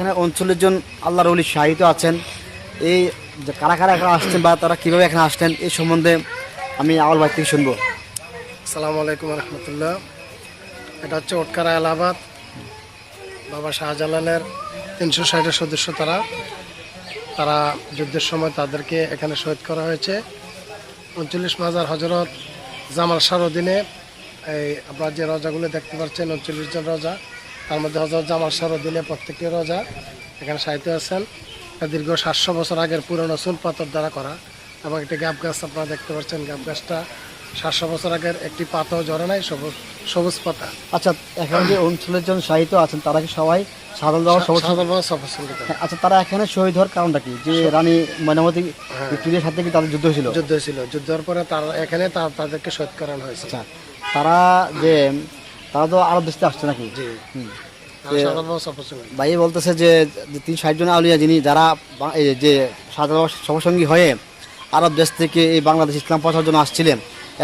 এখানে উনচল্লিশ জন আল্লাহর অলি শাহিত আছেন। এই কারা কারা এখানে আসছেন বা তারা কীভাবে এখানে আসলেন এই সম্বন্ধে আমি আওয়াল ভাই থেকে শুনব। আসসালামু আলাইকুম রহমতুল্লাহ। এটা হচ্ছে ওটকারা এলাহাবাদ। বাবা শাহজালালের তিনশো ষাটের সদস্য তারা। তারা যুদ্ধের সময় তাদেরকে এখানে শহীদ করা হয়েছে। উনচল্লিশ মাজার হজরত জামাল শাহর অধীনে এই আপনার যে রজাগুলো দেখতে পাচ্ছেন, উনচল্লিশ জন রজা। তার মধ্যে হজরত জামাল অধীনে প্রত্যেকটি রোজা এখানে সাহিত্য আছেন। দীর্ঘ সাতশো বছর আগের পুরনো চুল পাথর দ্বারা করা এবং একটি গাব গাছ আপনারা দেখতে পাচ্ছেন গাব গাছটা সাতশো বছর আগের একটি পাতাও জড়ে নাই সবুজ সবুজ পাতা। আচ্ছা এখানে যে অঞ্চলের জন সাহিত্য আছেন তারা কি সবাই সাধারণ দেওয়ার সবর সাধারণ আচ্ছা তারা এখানে শহীদ হওয়ার কারণটা কি? যে রানী ময়নামতি ভিক্টোরিয়ার সাথে কি তাদের যুদ্ধ হয়েছিল? যুদ্ধ ছিল যুদ্ধের পরে তার এখানে তাদেরকে শহীদ করানো হয়েছে। আচ্ছা তারা যে তারা তো আরব দেশে আসছে নাকি? ভাই বলতেছে যে তিন ষাট জন আউলিয়া যিনি যারা এই যে সাধারণ সবসঙ্গী হয়ে আরব দেশ থেকে এই বাংলাদেশ ইসলাম প্রচার জন্য আসছিলেন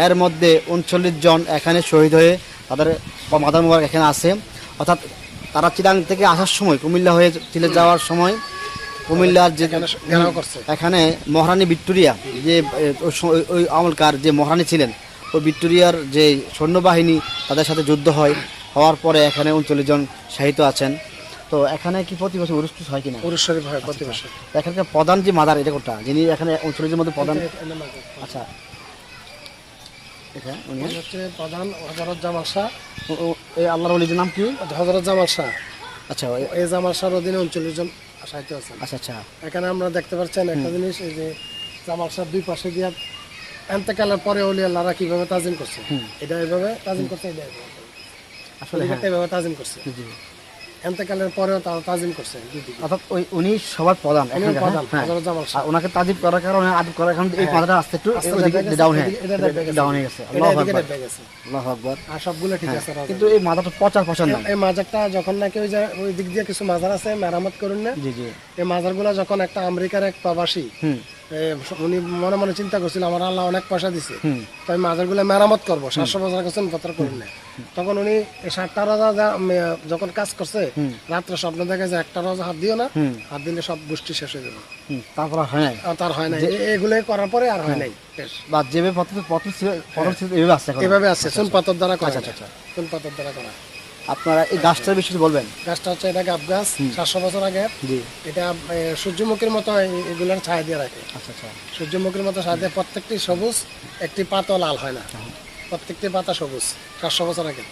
এর মধ্যে উনচল্লিশ জন এখানে শহীদ হয়ে তাদের মাদার মুবারক এখানে আসে অর্থাৎ তারা চিরাং থেকে আসার সময় কুমিল্লা হয়ে চিলে যাওয়ার সময় কুমিল্লার যে এখানে মহারানী ভিক্টোরিয়া যে ওই আমলকার যে মহারানী ছিলেন ওই ভিক্টোরিয়ার যে সৈন্যবাহিনী তাদের সাথে যুদ্ধ হয় হওয়ার পরে এখানে উনচল্লিশ জন শাহিত আছেন। তো এখানে কি প্রতি বছর উরুস হয় কিনা? শরীফ হয় প্রতি বছর। এখানকার প্রধান যে মাদার এটা কোনটা যিনি এখানে উনচল্লিশের মধ্যে প্রধান আচ্ছা। উনি উনি হচ্ছে প্রধান হজরত জামাল শাহ। ও- ও- এই আল্লাহর অলির নাম কি? হজরত জামাল শাহ। আচ্ছা ওই- এই জামাল শাহর অধীনে উনচল্লিশ জন সাহিত্য আছেন। আচ্ছা আচ্ছা। এখানে আমরা দেখতে পাচ্ছেন একটা জিনিস এই যে জামাল শাহ দুই পাশে দিয়ে এন্তেকালের পরে অলি আল্লাহরা কীভাবে তাজিম করছে? এটা এভাবে তাজিম করছে এটা এভাবে। আসলে এভাবে তাজিম করছে। জি। এন্তেকালের পরেও তারা তাজিম করছে। অর্থাৎ ওই উনি সবার প্রধান হ্যাঁ? আর ওনাকে তাজিব করার কারণে আদিব করার কারণে এই মাথাটা আস্তে একটু ডাউন হয়ে। ডাউন হয়ে গেছে। আল্লাহু আকবার। আল্লাহু আকবার। আর সবগুলো ঠিক আছে কিন্তু এই মাথাটা না। এই মাজারটা যখন নাকি ওই যে ওই দিক দিয়ে কিছু মাজার আছে মেরামত করুন না। জি জি। এই মাজারগুলো যখন একটা আমেরিকার এক প্রবাসী উনি মনে মনে চিন্তা করছিল আমার আল্লাহ অনেক পয়সা দিছে। হুম। তো আমি মাজারগুলো মেরামত করব সাতশো বছর কাছে পত্র করুন না। তখন উনি সাতটা রাজা যখন কাজ করছে রাত্রে স্বপ্ন দেখে যে একটা রাজা হাত দিও না হাত দিলে সব গোষ্ঠী শেষ হয়ে যাবে। তারপর হয় নাই। তার হয় নাই। এগুলো করার পরে আর হয় নাই বা যেভাবে পত্র পত্র পত্র ছিল এভাবে আসছে এভাবে আছে চুন পাথর দ্বারা করা আচ্ছা, আচ্ছা। পাথর দ্বারা করা। আপনারা এই গাছটার বিষয়ে বলবেন? গাছটা হচ্ছে এটা গাব গাছ সাতশো বছর আগে। এটা সূর্যমুখীর মতো এগুলোর ছায়া দিয়ে রাখে। আচ্ছা আচ্ছা। সূর্যমুখীর মতো ছায়া দিয়ে প্রত্যেকটি সবুজ একটি পাতাও লাল হয় না। প্রত্যেকটি পাতা সবুজ সাতশো বছর আগে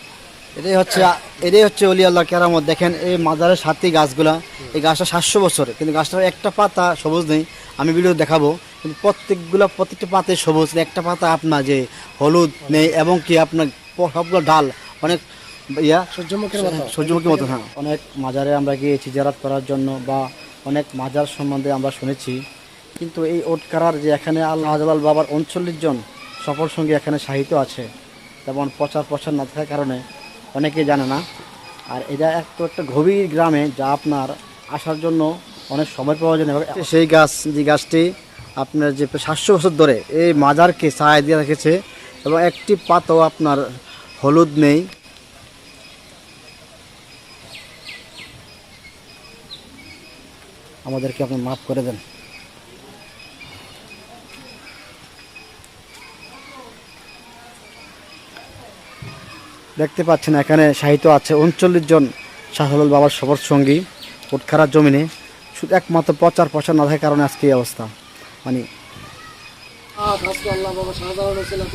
এটাই হচ্ছে এটাই হচ্ছে অলি আল্লাহ কেরামত। দেখেন এই মাজারের সাথে গাছগুলা এই গাছটা সাতশো বছর কিন্তু গাছটার একটা পাতা সবুজ নেই আমি ভিডিও দেখাবো। কিন্তু প্রত্যেকগুলো প্রত্যেকটা পাতে সবুজ একটা পাতা আপনার যে হলুদ নেই এবং কি আপনার সবগুলো ডাল অনেক ইয়া সূর্যমুখীর মতো। সূর্যমুখী মতো হ্যাঁ। অনেক মাজারে আমরা গিয়েছি জিয়ারাত করার জন্য বা অনেক মাজার সম্বন্ধে আমরা শুনেছি। কিন্তু এই ওটকারার যে এখানে আল্লাহ আজলাল বাবার উনচল্লিশ জন সফর সঙ্গে এখানে সাহিত্য আছে তেমন প্রচার প্রচার না থাকার কারণে অনেকে জানে না। আর এটা একটু একটা গভীর গ্রামে যা আপনার আসার জন্য অনেক সময় প্রয়োজন সেই গাছ যে গাছটি আপনার যে সাতশো বছর ধরে এই মাজারকে ছায়া দিয়ে রেখেছে এবং একটি পাতাও আপনার হলুদ নেই। আমাদেরকে আপনি মাফ করে দেন। দেখতে পাচ্ছেন এখানে সাহিত্য আছে উনচল্লিশ জন শাহরুল বাবার সবর সঙ্গী উৎখারার জমিনে, শুধু একমাত্র প্রচার প্রচার না থাকার কারণে আজকে এই অবস্থা। মানে আজ আজকে আল্লাহ বাবা শাহজালাল রসিলা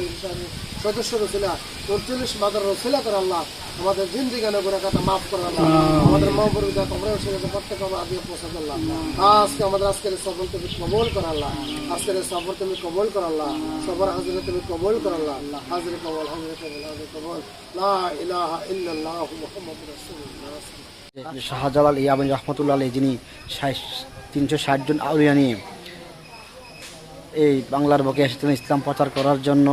সদস্য রসিলা উনচল্লিশ মাদার রসিলা করে আল্লাহ আমাদের জিন্দিগানে করে কথা মাফ করে আল্লাহ। আমাদের মা বরুদা তোমরা রসিলা প্রত্যেক আমার আদি প্রসাদ আল্লাহ। আজকে আমাদের আজকের সফর তুমি কবল কর আল্লাহ। আজকের তুমি কবল কর আল্লাহ। সবর হাজিরে তুমি কবল কর আল্লাহ। হাজিরে কবল হাজিরে কবল হাজিরে কবল। লা ইলাহা ইল্লাল্লাহ মুহাম্মাদুর রাসূলুল্লাহ। শাহজালাল ইয়াবিন রহমতুল্লাহ যিনি তিনশো ষাট জন আউলিয়া নিয়ে এই বাংলার বুকে এসেছিলেন ইসলাম প্রচার করার জন্য।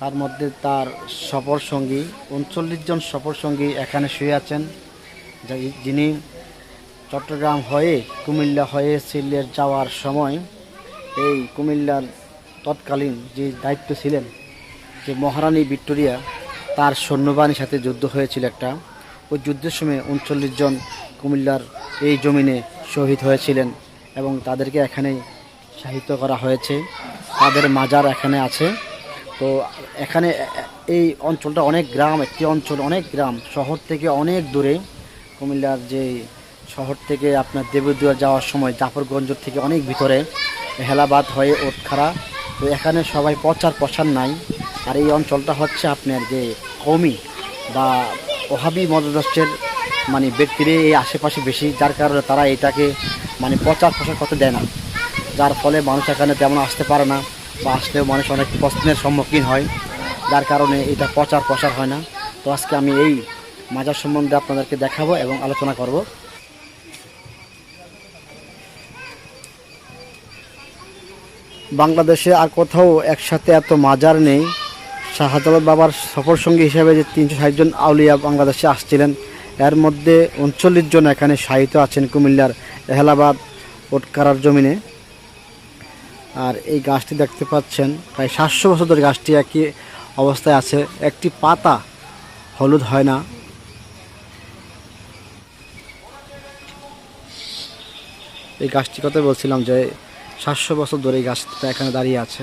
তার মধ্যে তার সফর সঙ্গী, উনচল্লিশ জন সফর সঙ্গী এখানে শুয়ে আছেন। যিনি চট্টগ্রাম হয়ে কুমিল্লা হয়ে সিলেট যাওয়ার সময় এই কুমিল্লার তৎকালীন যে দায়িত্ব ছিলেন, যে মহারানী ভিক্টোরিয়া, তার সৈন্যবাহিনীর সাথে যুদ্ধ হয়েছিল একটা। ওই যুদ্ধের সময় উনচল্লিশ জন কুমিল্লার এই জমিনে শহীদ হয়েছিলেন এবং তাদেরকে এখানে সাহিত্য করা হয়েছে, তাদের মাজার এখানে আছে। তো এখানে এই অঞ্চলটা অনেক গ্রাম, একটি অঞ্চল অনেক গ্রাম, শহর থেকে অনেক দূরে। কুমিল্লার যে শহর থেকে আপনার দেবদুয়ার যাওয়ার সময় জাফরগঞ্জ থেকে অনেক ভিতরে, হেলাবাদ হয়ে ওটখারা তো এখানে সবাই প্রচার প্রসার নাই। আর এই অঞ্চলটা হচ্ছে আপনার যে কমি বা ওহাবি মদদস্টের মানে ব্যক্তিরা এই আশেপাশে বেশি, যার কারণে তারা এটাকে মানে প্রচার প্রসার করতে দেয় না। যার ফলে মানুষ এখানে তেমন আসতে পারে না বা আসলেও মানুষ অনেক প্রশ্নের সম্মুখীন হয়। যার কারণে এটা প্রচার প্রসার হয় না। তো আজকে আমি এই মাজার সম্বন্ধে আপনাদেরকে দেখাবো এবং আলোচনা করব। বাংলাদেশে আর কোথাও একসাথে এত মাজার নেই। শাহজালাল বাবার সফর সঙ্গী হিসেবে যে তিনশো ষাট জন আউলিয়া বাংলাদেশে আসছিলেন, এর মধ্যে উনচল্লিশ জন এখানে সাহিত্য আছেন কুমিল্লার এহলাবাদ ওটকারার জমিনে। আর এই গাছটি দেখতে পাচ্ছেন, প্রায় সাতশো বছর ধরে গাছটি একই অবস্থায় আছে। একটি পাতা হলুদ হয় না। এই গাছটি কথা বলছিলাম যে সাতশো বছর ধরে এই গাছটা এখানে দাঁড়িয়ে আছে।